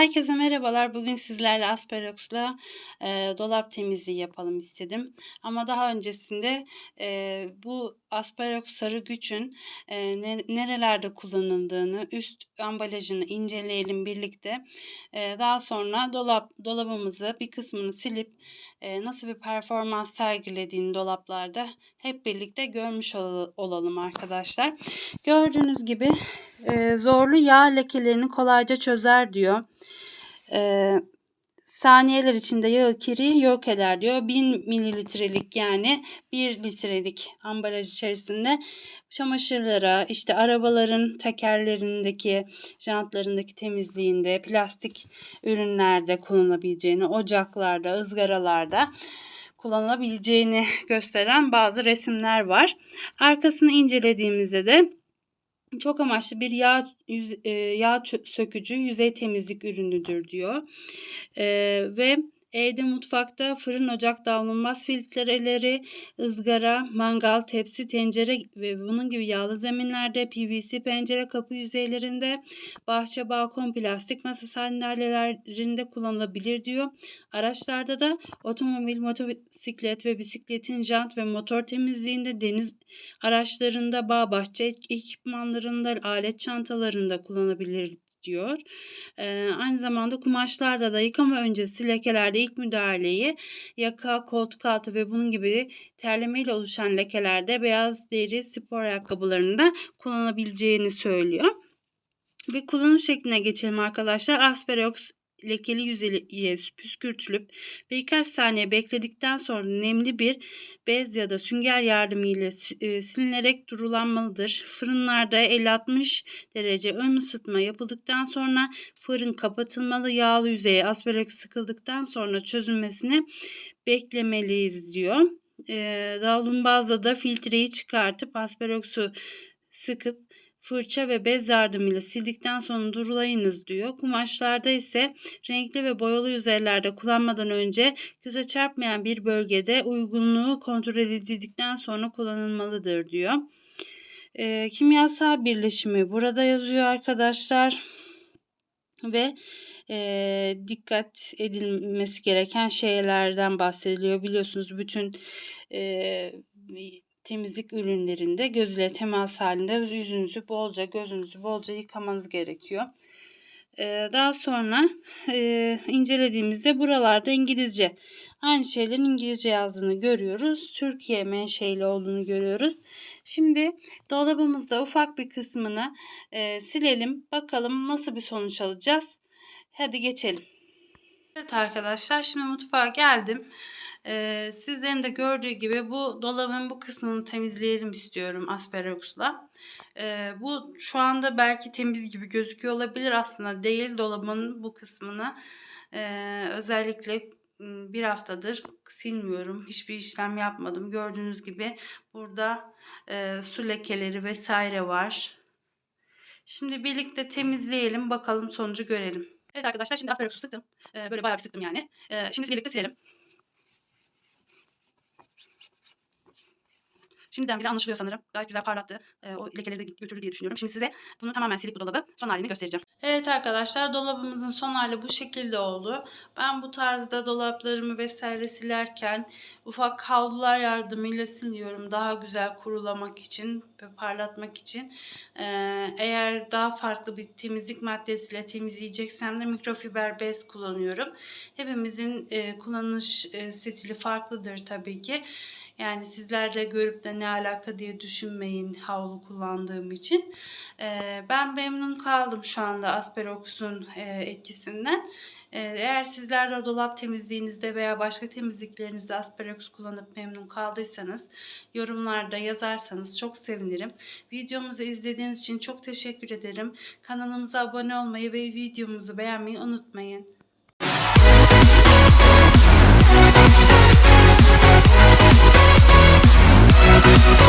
Herkese merhabalar. Bugün sizlerle Asperox'la e, dolap temizliği yapalım istedim. Ama daha öncesinde e, bu Asperox sarı güçün e, ne, nerelerde kullanıldığını, üst ambalajını inceleyelim birlikte. E, daha sonra dolap dolabımızı bir kısmını silip e, nasıl bir performans sergilediğini dolaplarda hep birlikte görmüş ol, olalım arkadaşlar. Gördüğünüz gibi e, zorlu yağ lekelerini kolayca çözer diyor. E, saniyeler içinde yağı kiri yok eder diyor. 1000 mililitrelik yani 1 litrelik ambalaj içerisinde çamaşırlara, işte arabaların tekerlerindeki, jantlarındaki temizliğinde, plastik ürünlerde kullanabileceğini, ocaklarda, ızgaralarda kullanılabileceğini gösteren bazı resimler var. Arkasını incelediğimizde de çok amaçlı bir yağ yüz, e, yağ sökücü yüzey temizlik ürünüdür diyor. E, ve Evde mutfakta fırın, ocak, davlanmaz filtreleri, ızgara, mangal, tepsi, tencere ve bunun gibi yağlı zeminlerde, PVC pencere kapı yüzeylerinde, bahçe, balkon, plastik masa sandalyelerinde kullanılabilir diyor. Araçlarda da otomobil, motosiklet ve bisikletin jant ve motor temizliğinde, deniz araçlarında, bağ, bahçe ekipmanlarında, alet çantalarında kullanılabilir diyor. Ee, aynı zamanda kumaşlarda da yıkama öncesi lekelerde ilk müdahaleyi yaka, koltuk altı ve bunun gibi terlemeyle oluşan lekelerde beyaz deri spor ayakkabılarında kullanabileceğini söylüyor. Ve kullanım şekline geçelim arkadaşlar. Asperox lekeli yüzeye püskürtülüp birkaç saniye bekledikten sonra nemli bir bez ya da sünger yardımıyla e, silinerek durulanmalıdır. Fırınlarda 50-60 derece ön ısıtma yapıldıktan sonra fırın kapatılmalı. Yağlı yüzeye asperoks sıkıldıktan sonra çözülmesini beklemeliyiz diyor. E, davlumbazda da filtreyi çıkartıp asperoksu sıkıp fırça ve bez yardımıyla sildikten sonra durulayınız diyor. Kumaşlarda ise renkli ve boyalı yüzeylerde kullanmadan önce göze çarpmayan bir bölgede uygunluğu kontrol edildikten sonra kullanılmalıdır diyor. E, kimyasal birleşimi burada yazıyor arkadaşlar. Ve e, dikkat edilmesi gereken şeylerden bahsediliyor. Biliyorsunuz bütün e, temizlik ürünlerinde göz ile temas halinde yüzünüzü bolca, gözünüzü bolca yıkamanız gerekiyor. Ee, daha sonra e, incelediğimizde buralarda İngilizce aynı şeylerin İngilizce yazdığını görüyoruz. Türkiye menşeli olduğunu görüyoruz. Şimdi dolabımızda ufak bir kısmını e, silelim. Bakalım nasıl bir sonuç alacağız. Hadi geçelim. Evet arkadaşlar şimdi mutfağa geldim. Ee, sizlerin de gördüğü gibi bu dolabın bu kısmını temizleyelim istiyorum Asperox'la. Ee, bu şu anda belki temiz gibi gözüküyor olabilir aslında değil dolabın bu kısmını e, özellikle bir haftadır silmiyorum. Hiçbir işlem yapmadım. Gördüğünüz gibi burada e, su lekeleri vesaire var. Şimdi birlikte temizleyelim. Bakalım sonucu görelim. Evet arkadaşlar şimdi asperoxu sıktım. Ee, böyle bayağı bir sıktım yani. Ee, şimdi birlikte silelim. Şimdiden bile anlaşılıyor sanırım. Gayet güzel parlattı. E, o lekeleri de götürdü diye düşünüyorum. Şimdi size bunu tamamen silip bu dolabı son halini göstereceğim. Evet arkadaşlar dolabımızın son hali bu şekilde oldu. Ben bu tarzda dolaplarımı vesaire silerken ufak havlular yardımıyla siliyorum. Daha güzel kurulamak için ve parlatmak için. Ee, eğer daha farklı bir temizlik maddesiyle temizleyeceksem de mikrofiber bez kullanıyorum. Hepimizin e, kullanış e, stili farklıdır tabii ki. Yani sizler de görüp de ne alaka diye düşünmeyin havlu kullandığım için. Ee, ben memnun kaldım şu anda Asperox'un e, etkisinden. Ee, eğer sizler de dolap temizliğinizde veya başka temizliklerinizde Asperox kullanıp memnun kaldıysanız yorumlarda yazarsanız çok sevinirim. Videomuzu izlediğiniz için çok teşekkür ederim. Kanalımıza abone olmayı ve videomuzu beğenmeyi unutmayın. Thank